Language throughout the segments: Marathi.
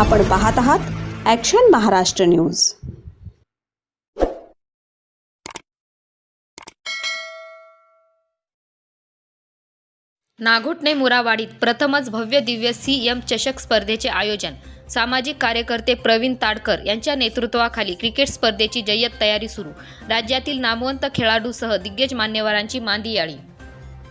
आपण पाहत आहात ॲक्शन महाराष्ट्र न्यूज नागोटणे मुरावाडीत प्रथमच भव्य दिव्य सी एम चषक स्पर्धेचे आयोजन. सामाजिक कार्यकर्ते प्रवीण ताडकर यांच्या नेतृत्वाखाली क्रिकेट स्पर्धेची जय्यत तयारी सुरू. राज्यातील नामवंत खेळाडूसह दिग्गज मान्यवरांची मांदियाळी.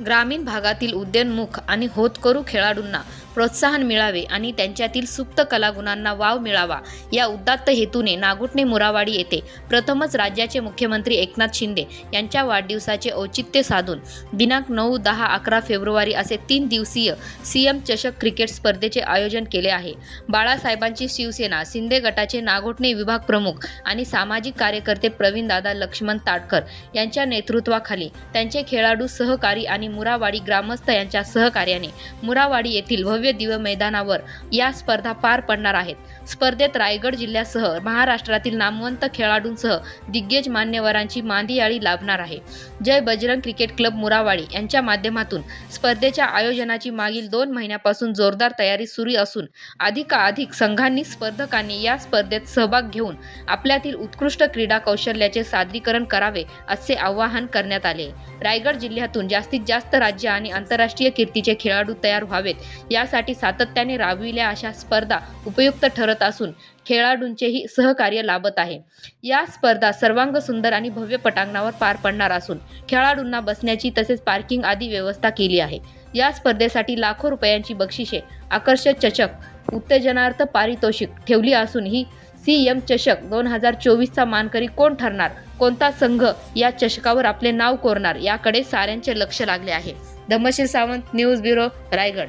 ग्रामीण भागातील उद्यनमुख आणि होतकरू खेळाडूंना प्रोत्साहन मिळावे आणि त्यांच्यातील सुप्त कलागुणांना वाव मिळावा या उदात्त हेतूने नागुटणे मुरावाडी येथे प्रथमच राज्याचे मुख्यमंत्री एकनाथ शिंदे यांच्या वाढदिवसाचे औचित्य साधून दिनांक नऊ दहा अकरा फेब्रुवारी असे तीन दिवसीय सीएम चषक क्रिकेट स्पर्धेचे आयोजन केले आहे. बाळासाहेबांची शिवसेना शिंदे गटाचे नागोटणे विभाग प्रमुख आणि सामाजिक कार्यकर्ते प्रवीणदादा लक्ष्मण ताटकर यांच्या नेतृत्वाखाली त्यांचे खेळाडू सहकारी आणि मुरावाडी ग्रामस्थ यांच्या सहकार्याने मुरावाडी येथील भव्य दिव्य मैदानावर या स्पर्धा पार पडणार आहेत. स्पर्धेत रायगड जिल्ह्यासह महाराष्ट्रातील नामवंत खेळाडूंसह दिग्गज मान्यवरांची मांदियाळी लाभणार आहे. जय बजरंग क्रिकेट क्लब मुरावाडी यांच्या माध्यमातून स्पर्धेच्या आयोजनाची मागील दोन महिन्यापासून जोरदार तयारी सुरू असून अधिकाधिक संघांनी स्पर्धकांनी या स्पर्धेत सहभाग घेऊन आपल्यातील उत्कृष्ट क्रीडा कौशल्याचे सादरीकरण करावे असे आवाहन करण्यात आले. रायगड जिल्ह्यातून जास्तीत जास्त राज्य आणि आंतरराष्ट्रीय कीर्तीचे खेळाडू तयार व्हावेत यासाठी सातत्याने राबविल्या अशा स्पर्धा उपयुक्त ठरत असून खेळाडूंचेही सहकार्य लाभत आहे. या स्पर्धा सर्वांग सुंदर आणि भव्य पटांगणावर पार पडणार असून खेळाडूंना बसण्याची तसेच पार्किंग आदी व्यवस्था केली आहे. या स्पर्धेसाठी लाखो रुपयांची बक्षिसे आकर्षक चषक उत्तेजनार्थ पारितोषिक ठेवली असून ही सी एम चषक दोन हजार चोवीसचा मानकरी कोण ठरणार? कोणता संघ या चषकावर आपले नाव कोरणार? याकडे साऱ्यांचे लक्ष लागले आहे. Dhammasheel Sawant news bureau Raigad.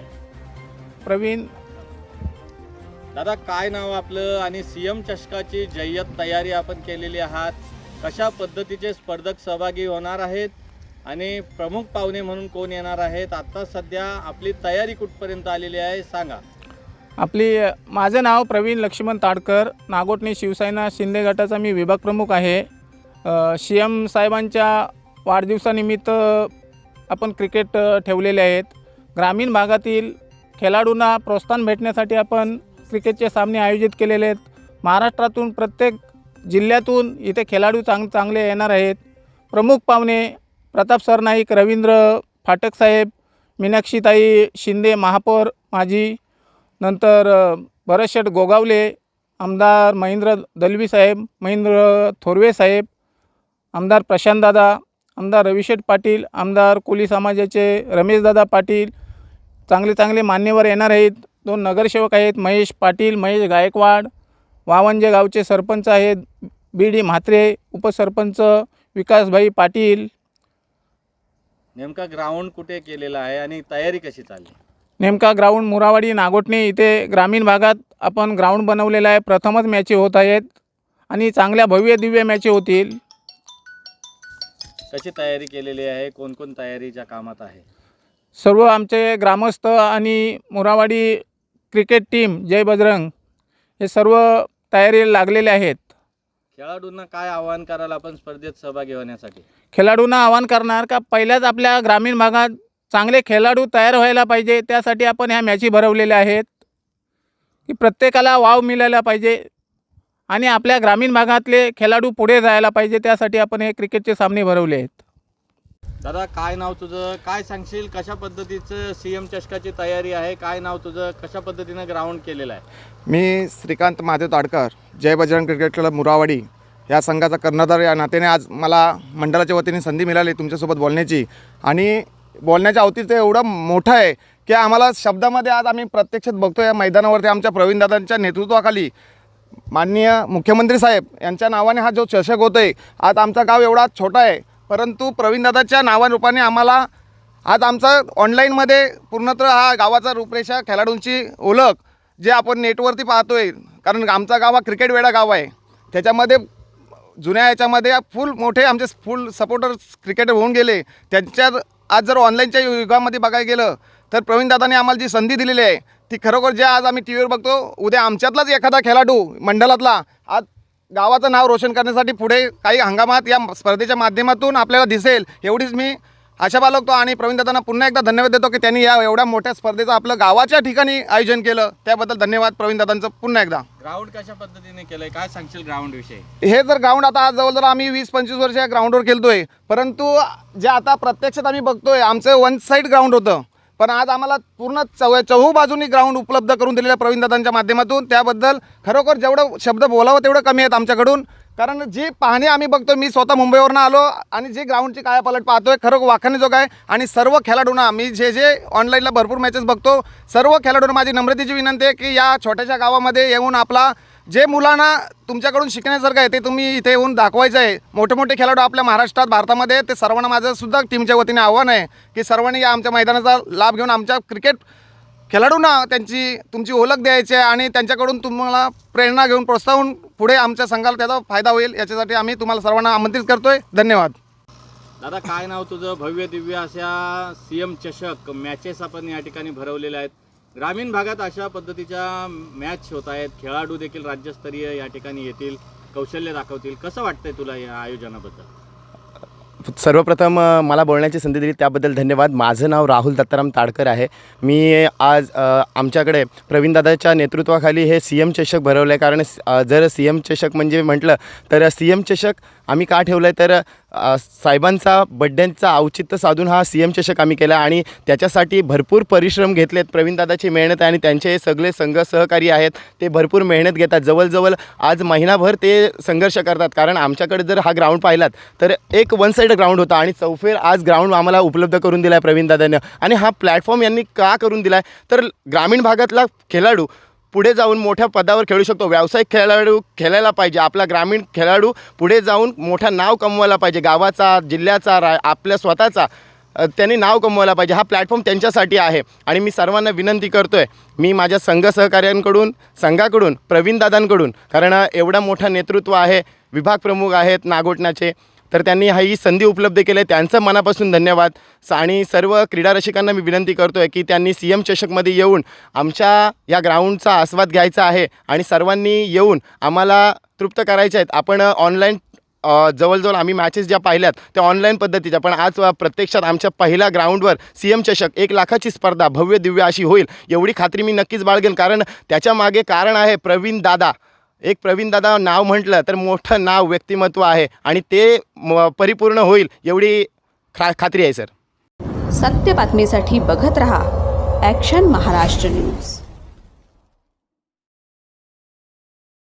Pravin दादा काय नाव आपलं? आणि सीएम चषकाची जय्यत तयारी आपण केलेली आहात. कशा पद्धतीचे स्पर्धक सहभागी होणार आहेत? आणि प्रमुख पाहुणे म्हणून कोण येणार आहेत? आत्ता सध्या आपली तयारी कुठपर्यंत आलेली आहे? सांगा. आपली माझं नाव प्रवीण लक्ष्मण ताडकर. नागोटणे शिवसेना शिंदे गटाचा मी विभाग प्रमुख आहे. सी एम साहेबांच्या वाढदिवसानिमित्त आपण क्रिकेट ठेवलेले आहेत. ग्रामीण भागातील खेळाडूंना प्रोत्साहन भेटण्यासाठी आपण क्रिकेटचे सामने आयोजित केलेले आहेत. महाराष्ट्रातून प्रत्येक जिल्ह्यातून इथे खेळाडू चांग चांगले येणार आहेत. प्रमुख पाहुणे प्रताप सरनाईक रवींद्र फाटक साहेब मीनाक्षीताई शिंदे महापौर माजी नंतर अ, भरतशेठ गोगावले आमदार महेंद्र दलवी साहेब महेंद्र थोरवे साहेब आमदार प्रशांतदादा आमदार रविशेठ पाटील आमदार कोली समाजाचे रमेशदादा पाटील चांगले चांगले मान्यवर येणार आहेत. दोन नगरसेवक आहेत महेश पाटील महेश गायकवाड वावंजे गावचे सरपंच आहेत बी डी म्हात्रे उपसरपंच विकासभाई पाटील. नेमका ग्राउंड कुठे केलेला आहे आणि तयारी कशी चालली? नेमका ग्राउंड मुरावाडी नागोटणे इथे ग्रामीण भागात आपण ग्राउंड बनवलेला आहे. प्रथमच मॅची होत आहेत आणि चांगल्या भव्य दिव्य मॅची होतील. कशी तयारी केलेली आहे? कोण कोण तयारीच्या कामात आहे? सर्व आमचे ग्रामस्थ आणि मुरावाडी क्रिकेट टीम जय बजरंग हे सर्व तयारीला लागलेले आहेत. खेळाडूंना काय आवाहन कराल आपण स्पर्धेत सहभागी होण्यासाठी? खेळाडूंना आवाहन करणार का पहिल्याच आपल्या ग्रामीण भागात चांगले खेळाडू तयार व्हायला पाहिजे त्यासाठी आपण ह्या मॅची भरवलेल्या आहेत. की प्रत्येकाला वाव मिळायला पाहिजे आणि आपल्या ग्रामीण भागातले खेळाडू पुढे जायला पाहिजे त्यासाठी आपण हे क्रिकेटचे सामने भरवले आहेत. दादा काय नाव तुझं? काय सांगशील? कशा पद्धतीचं सी एम चषकाची तयारी आहे? काय नाव तुझं? कशा पद्धतीनं ग्राउंड केलेलं आहे? मी श्रीकांत महादेव ताडकर जय बजरंग क्रिकेट क्लब मुरावाडी. या संघाचा कर्णधार या नात्याने आज मला मंडळाच्या वतीने संधी मिळाली तुमच्यासोबत बोलण्याची. आणि बोलण्याच्या अवतीचं एवढं मोठं आहे की आम्हाला शब्दामध्ये आज आम्ही प्रत्यक्षात बघतो या मैदानावरती आमच्या प्रवीणदादांच्या नेतृत्वाखाली. माननीय मुख्यमंत्री साहेब यांच्या नावाने हा जो चषक होतो आहे आज आमचा गाव एवढा छोटा आहे. परंतु प्रवीणदादाच्या नावारूपाने आम्हाला आज आमचा ऑनलाईनमध्ये पूर्णतः हा गावाचा रूपरेषा खेळाडूंची ओळख जे आपण नेटवरती पाहतोय कारण आमचा गाव हा क्रिकेट वेडा गाव आहे. त्याच्यामध्ये जुन्या याच्यामध्ये फुल मोठे आमचे फुल सपोर्टर्स क्रिकेटर होऊन गेले. त्यांच्या आज जर ऑनलाईनच्या युगामध्ये बघायला गेलं तर प्रवीणदादाने आम्हाला जी संधी दिलेली आहे ती खरोखर जे आज आम्ही टी व्हीवर बघतो उद्या आमच्यातलाच एखादा खेळाडू मंडळातला आज गावाचं नाव रोशन करण्यासाठी पुढे काही हंगामात या स्पर्धेच्या माध्यमातून आपल्याला दिसेल. एवढीच मी आशा बाळगतो आणि प्रवीणदादांना पुन्हा एकदा धन्यवाद देतो की त्यांनी या एवढ्या मोठ्या स्पर्धेचं आपलं गावाच्या ठिकाणी आयोजन केलं. त्याबद्दल धन्यवाद प्रवीणदादांचं पुन्हा एकदा. ग्राउंड कशा पद्धतीने केलंय? काय सांगशील ग्राउंड विषयी? हे जर ग्राउंड आता आज जवळजवळ आम्ही वीस पंचवीस वर्ष या ग्राउंडवर खेळतोय. परंतु जे आता प्रत्यक्षात आम्ही बघतोय आमचं वन साईड ग्राउंड होतं. पण आज आम्हाला पूर्ण चौ चहू बाजूनी ग्राउंड उपलब्ध करून दिलेलं आहे प्रवीणदादांच्या माध्यमातून. त्याबद्दल खरोखर जेवढं शब्द बोलावं तेवढं कमी आहेत आमच्याकडून. कारण जी पाहणी आम्ही बघतो मी स्वतः मुंबईवरनं आलो आणि जे ग्राउंडची काय पाहतोय खरं वाखाणीजोग आहे आणि सर्व खेळाडूंना मी जे जे ऑनलाईनला भरपूर मॅचेस बघतो सर्व खेळाडूंना माझी नम्रतेची विनंती आहे की या छोट्याशा गावामध्ये येऊन आपला जे मुलांना तुमच्याकडून शिकण्यासारखं आहे ते तुम्ही इथे येऊन दाखवायचं आहे. मोठे मोठे खेळाडू आपल्या महाराष्ट्रात भारतामध्ये ते सर्वांना माझं सुद्धा टीमच्या वतीने आव्हान आहे की सर्वांनी या आमच्या मैदानाचा लाभ घेऊन आमच्या क्रिकेट खेळाडूंना त्यांची तुमची ओळख द्यायची आहे आणि त्यांच्याकडून तुम्हाला प्रेरणा घेऊन प्रोत्साहन पुढे आमच्या संघाला त्याचा फायदा होईल. याच्यासाठी आम्ही तुम्हाला सर्वांना आमंत्रित करतोय. धन्यवाद. दादा काय नाव तुझं? भव्य दिव्य अशा सीएम चषक मॅचेस आपण या ठिकाणी भरवलेल्या आहेत. ग्रामीण भागात अशा पद्धतीच्या मॅच होत आहेत. खेळाडू देखील राज्यस्तरीय या ठिकाणी येतील कौशल्य दाखवतील. कसं वाटतंय तुला या आयोजनाबद्दल? सर्वप्रथम मला बोलण्याची संधी दिली. त्याबद्दल धन्यवाद. माझं नाव राहुल दत्ताराम ताडकर आहे. मी आज आमच्याकडे प्रवीणदादाच्या नेतृत्वाखाली हे सी एम चषक भरवलं आहे कारण जर सी एम चषक म्हणजे म्हटलं तर सी एम चषक आम्ही का ठेवलं आहे तर साहेबांचा बड्ड्यांचा औचित्य साधून हा सी एम चषक आम्ही केला आणि त्याच्यासाठी भरपूर परिश्रम घेतलेत प्रवीणदादाची मेहनत आहे आणि त्यांचे सगळे संघ सहकारी आहेत. ते भरपूर मेहनत घेतात. जवळजवळ आज महिनाभर ते संघर्ष करतात. कारण आमच्याकडे जर हा ग्राउंड पाहिलात तर एक वन साईड ग्राउंड होता आणि चौफेर आज ग्राउंड आम्हाला उपलब्ध करून दिला आहे प्रवीणदादांनी आणि हा प्लॅटफॉर्म यांनी का करून दिला आहे तर ग्रामीण भागातला खेळाडू पुढे जाऊन मोठ्या पदावर खेळू शकतो. व्यावसायिक खेळाडू खेळायला पाहिजे. आपला ग्रामीण खेळाडू पुढे जाऊन मोठं नाव कमवायला पाहिजे. गावाचा जिल्ह्याचा रा आपल्या स्वतःचा त्यांनी नाव कमवायला पाहिजे. हा प्लॅटफॉर्म त्यांच्यासाठी आहे. आणि मी सर्वांना विनंती करतो आहे मी माझ्या संघ सहकार्यांकडून संघाकडून प्रवीणदादांकडून कारण एवढा मोठा नेतृत्व आहे विभाग प्रमुख आहेत नागोटण्याचे तर त्यांनी हा ही संधी उपलब्ध केली आहे. त्यांचं मनापासून धन्यवाद. आणि सर्व क्रीडा रसिकांना मी विनंती करतो आहे की त्यांनी सी एम चषकमध्ये येऊन आमच्या या ग्राउंडचा आस्वाद घ्यायचा आहे आणि सर्वांनी येऊन आम्हाला तृप्त करायचे आहेत. आपण ऑनलाईन जवळजवळ आम्ही मॅचेस ज्या पाहिल्यात त्या ऑनलाईन पद्धतीच्या पण आज प्रत्यक्षात आमच्या पहिल्या ग्राउंडवर सी एम चषक एक लाखाची स्पर्धा भव्य दिव्य अशी होईल एवढी खात्री मी नक्कीच बाळगेन. कारण त्याच्यामागे कारण आहे प्रवीण दादा. एक प्रवीण दादा नाव म्हटलं तर मोठं नाव व्यक्तिमत्व आहे आणि ते म- परिपूर्ण होईल एवढी खा खात्री आहे सर. सत्य बातमीसाठी बघत रहा ॲक्शन महाराष्ट्र न्यूज